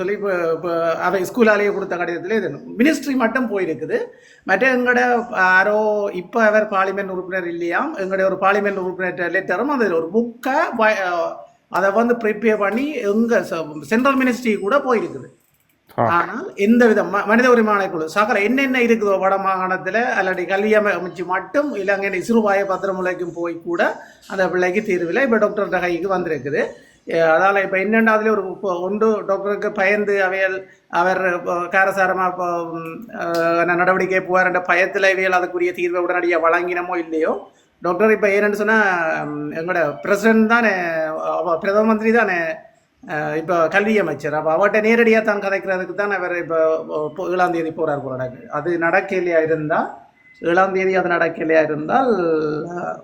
சொல்லி இப்போ இப்போ அவை ஸ்கூலாலேயே கொடுத்த கடிதத்தில் இது மினிஸ்ட்ரி மட்டும் போயிருக்குது. மற்ற எங்களோட யாரோ இப்போ அவர் பார்லிமெண்ட் உறுப்பினர் இல்லையாம் எங்களுடைய ஒரு பார்லிமெண்ட் உறுப்பினர் லெட்டரும் அதில் ஒரு புக்கை அதை வந்து ப்ரிப்பேர் பண்ணி எங்கள் சென்ட்ரல் மினிஸ்ட்ரி கூட போயிருக்குது. ஆனால் எந்த வித மனித உரிமை ஆணைக்குழு சகல என்னென்ன இருக்குதோ வட மாகாணத்தில் அல்லது கல்வி அமை- அமைச்சு மட்டும் இலங்கை சிறுபாய பத்திரமுலைக்கும் போய் கூட அந்த பிள்ளைக்கு தீர்வில் இப்போ டாக்டர் கைக்கு வந்திருக்குது. அதால இப்போ என்னென்ன அதில் ஒரு இப்போ ஒன்று டாக்டருக்கு பயந்து அவையல் அவர் காரசாரமாக இப்போ நடவடிக்கை போவார் என்ற பயத்தில் இவையல் அதுக்குரிய தீர்வை உடனடியாக வழங்கினமோ இல்லையோ? டாக்டர் இப்போ ஏன்னு சொன்னால் எங்களோட பிரசிடென்ட் தானே அவ பிரதம மந்திரி தானே இப்போ கல்வி அமைச்சர். அப்போ அவர்கிட்ட நேரடியாக தான் கதைக்கிறதுக்கு தான் அவர் இப்போ ஏழாம் தேதி போகிறார் போல அது நடக்கலையா இருந்தால் ஏழாம் தேதி அது நடக்கலையா இருந்தால்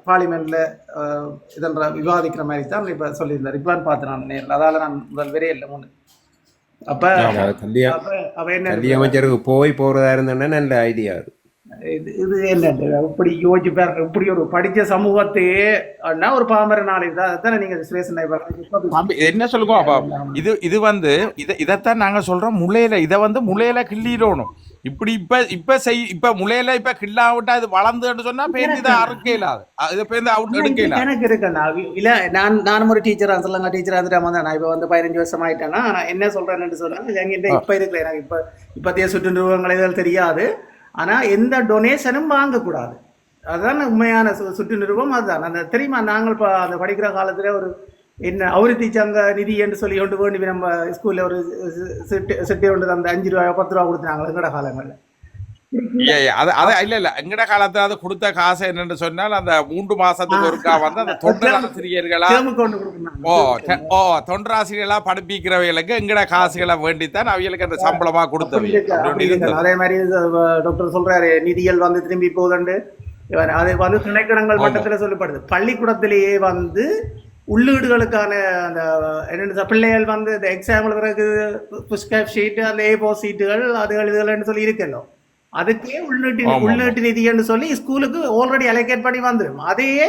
பார்லிமெண்ட்டில் இதன்ற விவாதிக்கிற மாதிரி தான் இப்போ சொல்லியிருந்தார். இப்போ பார்த்தேன் நான் நேரில். அதால் நான் முதல் வரையே இல்லை முன்னு அப்போ கல்வி அமைச்சருக்கு போய் போறதா இருந்தோன்னா நல்ல ஐடியா அது. இது இது என்ன இப்படி யோசிச்சு பாருங்க. இப்படி ஒரு படிச்ச சமூகத்தையே அண்ணா ஒரு பாமர நாளை தான் அதானே நீங்க என்ன சொல்லுங்க இது இது வந்து இத இதைத்தான் நாங்க சொல்றோம். முளையில இதை வந்து முளையில கிள்ளிடணும் இப்படி இப்ப இப்ப செய் இப்ப முளையில இப்ப கிள்ளாவிட்டா இது வளர்ந்துன்னு சொன்னா பேருந்து இதை அறுக்க இல்லாது. இதை பேருந்து அவுட் எடுக்க இல்லாது. எனக்கு இருக்குண்ணா இல்ல நான் நானும் ஒரு டீச்சரா சொல்லங்க டீச்சரா இருந்துட்டு வந்தேன். நான் இப்ப வந்து பதினஞ்சு வருஷம் ஆயிட்டேன்னா நான் என்ன சொல்றேன்னு சொன்னா என்கிட்ட இப்ப இருக்கிற எனக்கு இப்ப இப்பத்திய சுற்று நிறுவனங்கள் இதெல்லாம் தெரியாது. ஆனா எந்த டொனேஷனும் வாங்கக்கூடாது. அதுதான் உண்மையான சுற்று நிறுவனம் அதுதான். அந்த தெரியுமா நாங்கள் இப்போ அந்த படிக்கிற காலத்துல ஒரு என்ன அவுரித்தி சங்க நிதி என்று சொல்லி கொண்டு வேண்டி நம்ம ஸ்கூல்ல ஒரு சிட்டு சிட்டி ஒன்று அந்த அஞ்சு ரூபாய் பத்து ரூபா கொடுத்தாங்க எங்கட காலங்கள்ல. அது அது இல்ல இல்ல எங்கட காலத்துல அது கொடுத்த காசு என்னன்னு சொன்னால் அந்த மூன்று மாசத்துக்கு ஒருக்கா வந்து அந்த தொண்டராசிரியர்களா கொண்டு ஓ ஓ தொண்டராசிரியர்களா படிப்பிக்கிறவைகளுக்கு எங்கட காசுகளை வேண்டித்தான் அவைகளுக்கு அந்த சம்பளமா கொடுத்தவை அப்படி இருக்கு, அப்படி அப்படி ஒண்ணு இருக்கு. இருந்தது. அதே மாதிரி டாக்டர் சொல்றாரு நிதிகள் வந்து திரும்பி போகுதுண்டு. அது வந்து திணைக்களங்கள் ஆமா. மட்டத்தில் சொல்லப்படுது. பள்ளிக்கூடத்திலேயே வந்து உள்ளீடுகளுக்கான அந்த என்னென்ன பிள்ளைகள் வந்து இந்த எக்ஸாம் எழுதுறதுக்கு புஷ்கப் ஷீட்டு அந்த ஏ போ சீட்டுகள் அதுகள் இதுகள்னு சொல்லி இருக்கല്ലോ. அதுக்கே உள்நாட்டு. உள்நாட்டு நிதின்னு சொல்லி ஸ்கூலுக்கு ஆல்ரெடி அலோகேட் பண்ணி வந்துடும் அதையே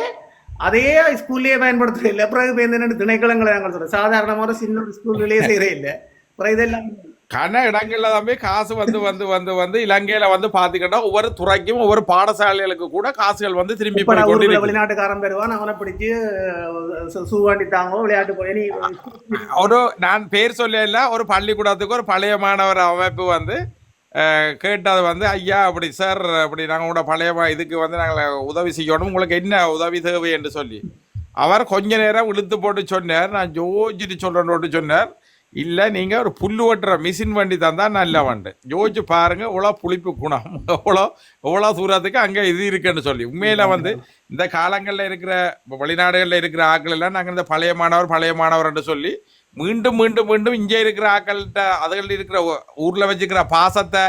அதே ஸ்கூல்லையே பயன்படுத்துறது இல்லை பிறகு என்னென்ன திணைக்களங்களை நாங்கள் சொல்றோம். சாதாரணமாக சின்ன ஸ்கூல்லையே செய்கிறே இல்லை அப்புறம் இதெல்லாம் கன இடங்கள்ல தம்பி காசு வந்து வந்து வந்து வந்து இலங்கையில வந்து பாத்துக்கிட்டா ஒவ்வொரு துறைக்கும் ஒவ்வொரு பாடசாலைகளுக்கு கூட காசுகள் வந்து திரும்பி. வெளிநாட்டுக்காரன் பெறுவான் அவனை பிடிச்சு சூவாண்டி தாங்கோ விளையாட்டு போய் ஒரு நான் பேர் சொல்லல ஒரு பள்ளிக்கூடத்துக்கு ஒரு பழைய மாணவர் அமைப்பு வந்து கேட்டது வந்து ஐயா அப்படி சார் அப்படி நாங்கள் கூட பழைய இதுக்கு வந்து நாங்கள் உதவி செய்யணும் உங்களுக்கு என்ன உதவி தேவை? என்று சொல்லி. அவர் கொஞ்ச நேரம் இழுத்து போட்டு சொன்னார் நான் யோசிச்சுட்டு சொல்லணும்னு சொன்னார். இல்லை நீங்கள் ஒரு புல்லு ஓட்டுற மிஷின் வண்டி தந்தா நல்ல வண்டு. யோசிச்சு பாருங்க இவ்வளோ புளிப்பு குணம். எவ்வளோ எவ்வளோ தூரத்துக்கு அங்கே இது இருக்குன்னு சொல்லி. உண்மையில வந்து இந்த காலங்களில் இருக்கிற வெளிநாடுகளில் இருக்கிற ஆட்கள் எல்லாம் நாங்கள் இந்த பழைய மாணவர் பழைய மாணவர்ன்னு சொல்லி மீண்டும் மீண்டும் மீண்டும் இங்கே இருக்கிற ஆக்கள்கிட்ட அதுகள் இருக்கிற ஊர்ல வச்சுக்கிற பாசத்தை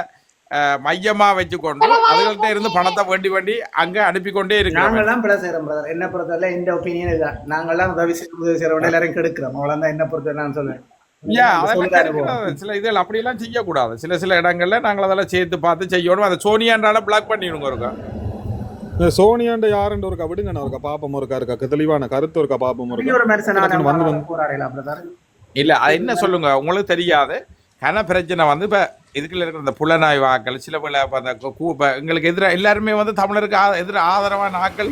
அஹ், மையமா வச்சுக்கொண்டு அதுகள்கிட்ட இருந்து பணத்தை வேண்டி வேண்டி அங்க அனுப்பி கொண்டே இருக்கிறோம். நாங்கெல்லாம் பிள்ளை செய்யறோம் பிரதர் என்ன பொறுத்தவரை இந்த ஒப்பீனியன் இதுதான் நாங்கெல்லாம் உதவி செய்ய உதவி செய்யறவங்க எல்லாரும் கெடுக்கிறோம். அவ்வளவுதான் என்ன பொறுத்தவரை நான் சொல்லுவேன் சில இதெல்லாம் அப்படியெல்லாம் செய்யக்கூடாது. சில சில இடங்கள்ல நாங்கள் அதெல்லாம் சேர்த்து பார்த்து செய்யணும். அதை சோனியாண்டால பிளாக் பண்ணிடுங்க இருக்கா சோனியாண்ட யாருன்னு ஒருக்கா? விடுங்க நான் ஒருக்கா. பாப்பம் ஒருக்கா இருக்கா தெளிவான கருத்து ஒருக்கா பாப்பம் பிரதர் இல்ல அது என்ன சொல்லுங்க? உங்களுக்கு தெரியாது. கன பிரச்சனை வந்து இப்ப இதுக்குள்ள இருக்கிற இந்த புலனாய்வு ஆக்கள் சில பல அந்த கூ- இப்ப எங்களுக்கு எதிராக எல்லாருமே வந்து தமிழருக்கு எதிர ஆதரவான ஆக்கள்.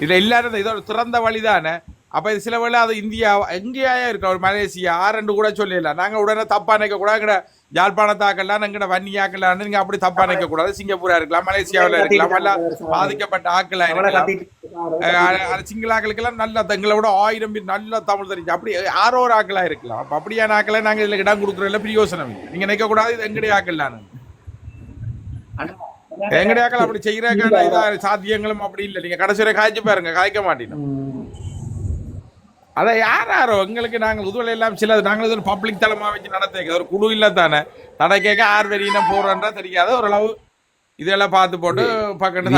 இதுல எல்லாரும் இந்த இதோட திறந்த வழிதானே அப்ப இது சில வேளை அது இந்தியா எங்கேயா இருக்க ஒரு மலேசியா ஆரண்டு கூட சொல்லல நாங்க உடனே தப்பா நினைக்க கூடாது எங்கட யாழ்ப்பாணத்தாக்கள்லாம் எங்கட வன்னியாக்கள்லாம் நீங்க அப்படி தப்பா நினைக்க கூடாது சிங்கப்பூரா இருக்கலாம் மலேசியாவில் இருக்கலாம். எல்லாம் பாதிக்கப்பட்ட ஆக்களா அவளை இருக்கலாம். சிங்களாக்களுக்கெல்லாம் நல்ல விட ஆயிரம் பேர் நல்ல தமிழ் தெரிஞ்சு அப்படி யாரோ ஒரு ஆக்களா இருக்கலாம். அப்ப அப்படியான ஆக்களை நாங்க இதுல இடம் கொடுக்குறதுல பிரயோசனம் இல்லை. நீங்க நினைக்க கூடாது இது எங்கடைய ஆக்கள் நான் எங்கடைய ஆக்கள் அப்படி இதா சாத்தியங்களும் அப்படி இல்லை. நீங்க கடைசி வரை காய்ச்சி பாருங்க காய்க்க மாட்டீங்க. அதை யார் யாரோ எங்களுக்கு நாங்கள் உதவலை எல்லாம் சில நாங்கள் இது பப்ளிக் தளமா வச்சு நடத்த ஒரு குழு இல்லை தானே. தடை கேட்க ஆர் வெளியின போறோன்றா தெரியாத. ஓரளவு இதெல்லாம் பார்த்து போட்டு பக்கத்து